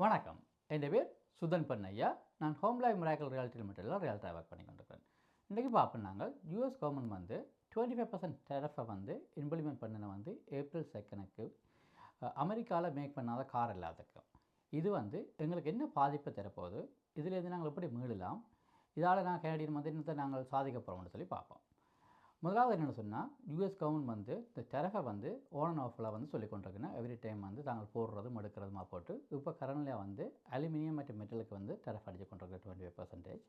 வணக்கம். என் பேர் சுதன் பண்ணையா நான் ஹோம் லைஃப் மிராக்கல் ரியாலிட்டி லிமிட்டடில் ரியல்டாக ஒர்க் பண்ணி கொண்டிருக்கிறேன் இன்றைக்கி பார்ப்போம் நாங்கள். யூஎஸ் கவர்மெண்ட் வந்து டுவெண்ட்டி ஃபைவ் பர்சன்ட் டெரஃபை வந்து இம்ப்ளிமெண்ட் பண்ணின வந்து ஏப்ரல் செகண்டுக்கு அமெரிக்காவில் மேக் பண்ணாத கார் எல்லாத்துக்கும். இது வந்து எங்களுக்கு என்ன பாதிப்பை தரப்போகுது? இதுலேருந்து நாங்கள் எப்படி மீளலாம்? இதால் நான் கேனடியன் வந்து இன்னத்தை நாங்கள் சாதிக்க போகிறோம்னு சொல்லி பார்ப்போம். முதலாவது என்னென்னு சொன்னால் யூஎஸ் கவர்மெண்ட் வந்து இந்த டெரஃபை வந்து ஓன் அண்ட் ஆஃபில் வந்து சொல்லி கொண்டிருக்குன்னா எவ்ரி டைம் வந்து தாங்கள் போடுறதும் எடுக்கிறதுமா போட்டு இப்போ கரண்ட்லியாக வந்து அலுமினியம் மற்றும் மெட்டலுக்கு வந்து டெரஃப் அடிச்சு கொண்டிருக்கு டுவெண்ட்டி ஃபைவ் பர்சன்டேஜ்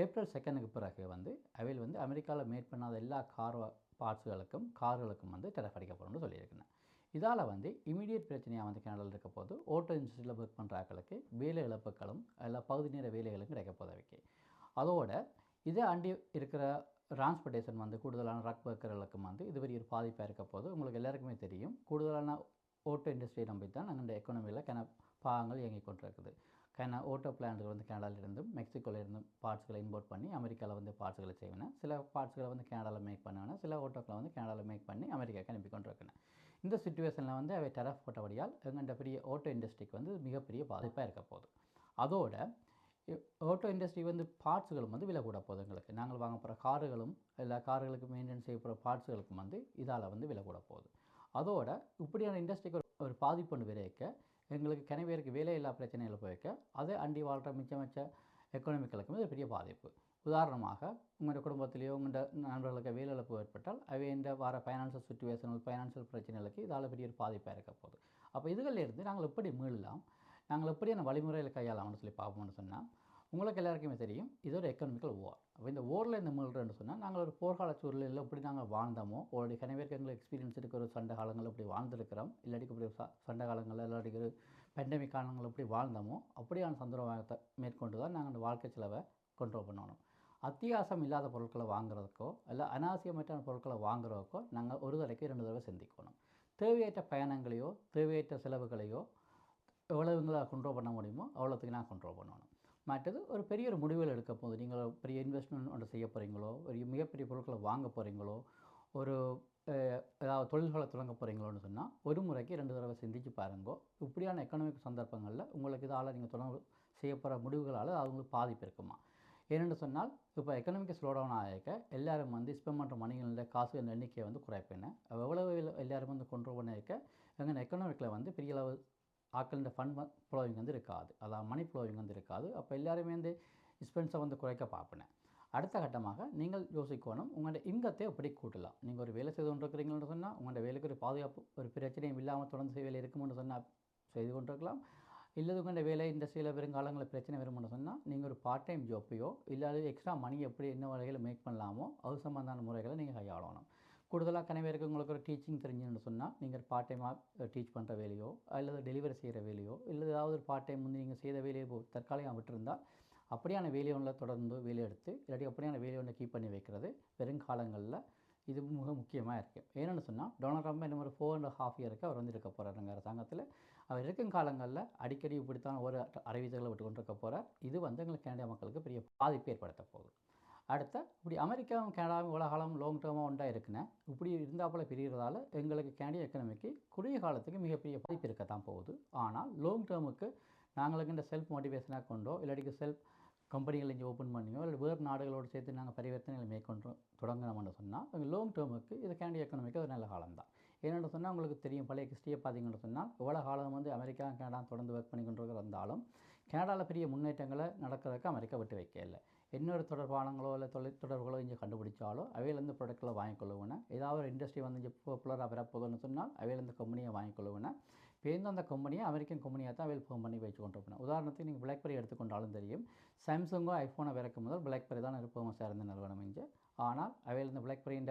ஏப்ரல் செகண்டுக்கு பிறகு வந்து அவையில் வந்து அமெரிக்காவில் மேட் பண்ணாத எல்லா கார் பார்ட்ஸுகளுக்கும் கார்களுக்கும் வந்து டெரஃப் அடிக்க போகிறோம்னு சொல்லியிருக்கேன் இதால் வந்து இமீடியட் பிரச்சனையாக வந்து கேனடாவில் இருக்க போது ஓட்டோ இண்டஸ்ட்ரியில் ஒர்க் பண்ணுற ஆட்களுக்கு வேலை இழப்புகளும் எல்லா பகுதி நேர வேலைகளும் கிடைக்க போதவைக்கு அதோட இதை அண்டி இருக்கிற டிரான்ஸ்போர்ட்டேஷன் வந்து கூடுதலான ரக் ஒர்க்கர்களுக்கும் வந்து இது பெரிய ஒரு பாதிப்பாக இருக்க போது உங்களுக்கு எல்லாருக்குமே தெரியும். கூடுதலான ஓட்டோ இண்டஸ்ட்ரியை நம்பி தான் நாங்கள் இந்த எக்கனாமியில் கன பாகங்கள் இயங்கி கொண்டிருக்குது. கன ஓட்டோ பிளான்ட்கள் வந்து கனடாவிலிருந்தும் மெக்சிகோலேருந்தும் பார்ட்ஸ்களை இம்போர்ட் பண்ணி அமெரிக்காவில் வந்து பார்ட்ஸ்களை செய்வேன். சில பார்ட்ஸ்களை வந்து கனடாவில் மேக் பண்ணுவேன். சில ஓட்டோக்களை வந்து கனடாவில் மேக் பண்ணி அமெரிக்காவுக்கு அனுப்பி கொண்டிருக்கேன். இந்த சுச்சுவேஷனில் வந்து அவை டெரஃப் போட்டபடியால் எங்கள்கிட்ட பெரிய ஓட்டோ இண்டஸ்ட்ரிக்கு வந்து மிகப்பெரிய பாதிப்பாக இருக்க போகுது. அதோட ஆட்டோ இண்டஸ்ட்ரி வந்து பார்ட்ஸுகளும் வந்து விலை கூட போகுது எங்களுக்கு. நாங்கள் வாங்க போகிற காருகளும் எல்லா கார்களுக்கு மெயின்டைன் செய்ய போகிற பார்ட்ஸுகளுக்கும் வந்து இதால் வந்து விலை கூட போகுது. அதோட இப்படியான இண்டஸ்ட்ரிக்கு ஒரு பாதிப்பு ஒன்று விளைவிக்க எங்களுக்கு கனவேருக்கு வேலையில்லா பிரச்சனைகள் போய்க்க அதை அண்டி வாழ்கிற மிச்ச மிச்ச எக்கனாமிக்கலுக்கும் இது பெரிய பாதிப்பு. உதாரணமாக உங்களோட குடும்பத்திலேயோ உங்களோட நண்பர்களுக்கு வேலை இழப்பு ஏற்பட்டால் அவை இந்த வர ஃபைனான்சியல் சுச்சுவேஷனல் ஃபைனான்சியல் பிரச்சனைகளுக்கு இதால் பெரிய ஒரு பாதிப்பாக இருக்க போகுது. அப்போ இதுகளிலிருந்து நாங்கள் எப்படி மீளலாம்? நாங்கள் எப்படியான வழிமுறையில் கையாளலாம்னு சொல்லி பார்ப்போம்னு சொன்னால் உங்களுக்கு எல்லாருக்குமே தெரியும் இது ஒரு எக்கனாமிக்கல் ஓர் அப்போ இந்த ஓரில் இந்த மீள்றன்னு சொன்னால் நாங்கள் ஒரு போர்க்கால சூழலில் எப்படி நாங்கள் வாழ்ந்தோமோ ஆல்ரெடி கனவேருக்கு எங்களுக்கு எக்ஸ்பீரியன்ஸ் இருக்கிற ஒரு சண்டை காலங்கள் எப்படி வாழ்ந்துருக்கிறோம் இல்லாட்டி இப்படி சண்டை காலங்களில் இல்லாட்டி ஒரு பெண்டமிக் காலங்கள் எப்படி வாழ்ந்தோமோ அப்படியான சந்தர்ப்பத்தை மேற்கொண்டு தான் நாங்கள் அந்த வாழ்க்கை செலவை கண்ட்ரோல் பண்ணணும். அத்தியாவசியம் இல்லாத பொருட்களை வாங்குறதுக்கோ இல்லை அனாவசியமற்ற பொருட்களை வாங்குறதுக்கோ நாங்கள் ஒரு தடவைக்கு ரெண்டு தடவை சிந்திக்கணும். தேவையற்ற பயணங்களையோ தேவையற்ற செலவுகளையோ எவ்வளவுங்களா கண்ட்ரோல் பண்ண முடியுமோ அவ்வளோத்துக்கு நான் கண்ட்ரோல் பண்ணணும் மற்றது ஒரு பெரிய ஒரு முடிவுகள் எடுக்க போது நீங்கள் பெரிய இன்வெஸ்ட்மெண்ட் ஒன்று செய்ய போகிறீங்களோ ஒரு மிகப்பெரிய பொருட்களை வாங்க போகிறீங்களோ ஒரு ஏதாவது தொழில்களை தொடங்க போகிறீங்களோன்னு சொன்னால் ஒரு முறைக்கு ரெண்டு தடவை சிந்திச்சு பாருங்கோ. இப்படியான எக்கனாமிக் சந்தர்ப்பங்களில் உங்களுக்கு இதால் நீங்கள் தொடங்க செய்ய போகிற முடிவுகளால் அது உங்களுக்கு பாதிப்பு இருக்குமா? ஏனென்று சொன்னால் இப்போ எக்கனாமிக் ஸ்லோ டவுன் எல்லோரும் எல்லாரும் வந்து ஸ்பெண்ட் பண்ணுற மணிகளில் காசுகள் எண்ணிக்கையை வந்து குறைப்பேன். எவ்வளவு எல்லோரும் வந்து கொண்டு பண்ண இருக்க எங்கள் எக்கனாமிக்கில் வந்து பெரிய அளவு ஆட்களின் ஃபண்ட் ஃப்ளோவிங் வந்து இருக்காது. அதாவது மணி ஃப்ளோவிங் வந்து இருக்காது. அப்போ எல்லாருமே வந்து எக்ஸ்பென்ஸை வந்து குறைக்க பார்ப்பினேன் அடுத்த கட்டமாக நீங்கள் யோசிக்கணும் உங்களோட இன்கத்தை எப்படி கூட்டலாம்? நீங்கள் ஒரு வேலை செய்து கொண்டிருக்கிறீங்கன்னு சொன்னால் உங்களோட வேலைக்கு ஒரு பாதுகாப்பு ஒரு பிரச்சனையும் இல்லாமல் தொடர்ந்து செய்ய வேலை இருக்கும்னு சொன்னால் செய்து கொண்டிருக்கலாம். இல்லை உங்களோட வேலை இண்டஸ்ட்ரியில் பெருங்காலங்களில் பிரச்சனை வரும்னு சொன்னால் நீங்கள் ஒரு பார்ட் டைம் ஜாப்பையோ இல்லாத எக்ஸ்ட்ரா மணி எப்படி என்ன வகையில் மேக் பண்ணலாமோ அது சம்பந்தமான முறைகளை நீங்கள் கையாளணும். கூடுதலாக கனவேருக்கு உங்களுக்கு ஒரு டீச்சிங் தெரிஞ்சுன்னு சொன்னால் நீங்கள் பார்ட் டைமாக டீச் பண்ணுற வேலையோ அல்லது டெலிவரி செய்கிற வேலையோ இல்லை ஏதாவது ஒரு பார்ட் டைம் வந்து நீங்கள் செய்த வேலையை தற்காலிகம் விட்டுருந்தால் அப்படியான வேலையை ஒன்றில் தொடர்ந்து வேலை எடுத்து இல்லாட்டி அப்படியான வேலையை ஒன்றை கீப் பண்ணி வைக்கிறது வெறுங்காலங்களில் இது மிக முக்கியமாக இருக்குது ஏன்னு சொன்னால் டொனால்ட் ட்ரம்ப் என்ன ஒரு ஃபோர் அண்ட் ஹாஃப் இயருக்கு அவர் வந்து இருக்க போகிறாருங்க அரசாங்கத்தில் அவர் இருக்கும் காலங்களில் அடிக்கடி இப்படித்தான் ஒரு அறிவித்தல்களை விட்டு கொண்டிருக்க போகிறார் இது வந்து எங்களுக்கு கனடிய மக்களுக்கு பெரிய பாதிப்பு ஏற்படுத்த போகுது. அடுத்த இப்படி அமெரிக்காவும் கனடாவும் உலகாலம் லாங் டேர்மாக ஒன்றாக இருக்குன்னு இப்படி இருந்தாப்புல பிரிகிறதால எங்களுக்கு கனடிய எக்கனமிக்கு குறுகிய காலத்துக்கு மிகப்பெரிய பாதிப்பு இருக்கத்தான் போகுது. ஆனால் லாங் டேர்முக்கு நாங்களுக்கு இந்த செல்ஃப் மோட்டிவேஷனாக கொண்டோ இல்லாட்டிக்கு செல்ஃப் கம்பெனிகள் இங்கே ஓப்பன் பண்ணியோ இல்லை வேறு நாடுகளோடு சேர்த்து நாங்கள் பரிவர்த்தனைகளை மேற்கொண்டு தொடங்கினோம்னு சொன்னால் எங்கள் லாங் டேர்முக்கு இது கேண்டி எக்கனமிக்கு ஒரு நல்ல காலம் தான் ஏன்னு சொன்னால் உங்களுக்கு தெரியும் பழைய கிறிஸ்டியை பார்த்தீங்கன்னு சொன்னால் இவ்வளோ காலம் வந்து அமெரிக்கா கனடா தொடர்ந்து ஒர்க் பண்ணி கொண்டு இருந்தாலும் கனடாவில் பெரிய முன்னேற்றங்களை நடக்கிறதுக்கு அமெரிக்கா விட்டு வைக்க இல்லை இன்னொரு தொடர்பானங்களோ இல்லை தொழில் தொடர்புகளோ இங்கே கண்டுபிடிச்சாலோ அவையிலேருந்து ப்ராடக்ட்டில் வாங்கிக்கொள்ளுவேன். ஏதாவது ஒரு இண்டஸ்ட்ரி வந்து இங்கே பாப்புலராக வரப்போகுதுன்னு சொன்னால் அவையிலேருந்து கம்பெனியை வாங்கிக்கொள்ளுவேன். பேருந்து அந்த கம்பெனியை அமெரிக்கன் கம்பெனியாக தான் அவையில் ஃபோன் பண்ணி வச்சு கொண்டிருப்பேன். உதாரணத்துக்கு நீங்கள் பிளாக்பெரி எடுத்துக்கொண்டாலும் தெரியும். சாம்சங்கோ ஐஃபோனை விறக்கும் முதல் பிளாக்பெரி தான் இருப்பவங்க சேர்ந்த நிறுவனம் இங்கே. ஆனால் அவையிலேருந்து பிளாக்பெரியின்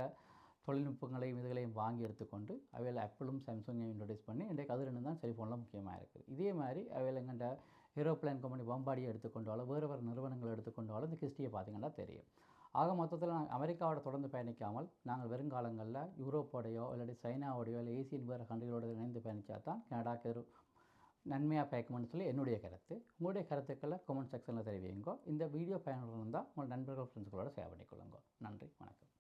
தொழில்நுட்பங்களையும் இதுகளையும் வாங்கி எடுத்துக்கொண்டு அவையில் ஆப்பிளும் சாம்சங்கையும் இன்ட்ரடியூஸ் பண்ணி இன்றைக்கு அது ரெண்டு தான் செல்ஃபோனில் முக்கியமாக இருக்குது. இதே மாதிரி அவையில் எங்கள்கிட்ட ஏரோப்ளைன் கம்பெனி பம்பாடியை எடுத்துக்கொண்டாலும் வேறு வேறு நிறுவனங்கள் எடுத்துக்கொண்டாலும் இந்த கிறிஸ்டியை பார்த்தீங்கன்னா தெரியும். ஆக மொத்தத்தில் நாங்கள் அமெரிக்காவோட தொடர்ந்து பயணிக்காமல் நாங்கள் வெறுங்காலங்களில் யூரோப்போடையோ இல்லாட்டி சைனாவோடையோ இல்லை ஏசியன் வேறு கண்ட்ரிகளோட இணைந்து பயணித்தா தான் கனடாக்கு ஒரு நன்மையாக பயக்கும்னு சொல்லி என்னுடைய கருத்து. உங்களுடைய கருத்துக்களை கமெண்ட் செக்ஷனில் தெரிவிங்க இந்த வீடியோ பயனுள்ள இருந்தால் உங்கள் நண்பர்கள் ஃப்ரெண்ட்ஸ்களோட ஷேர் பண்ணிக்கொள்ளுங்க. நன்றி வணக்கம்.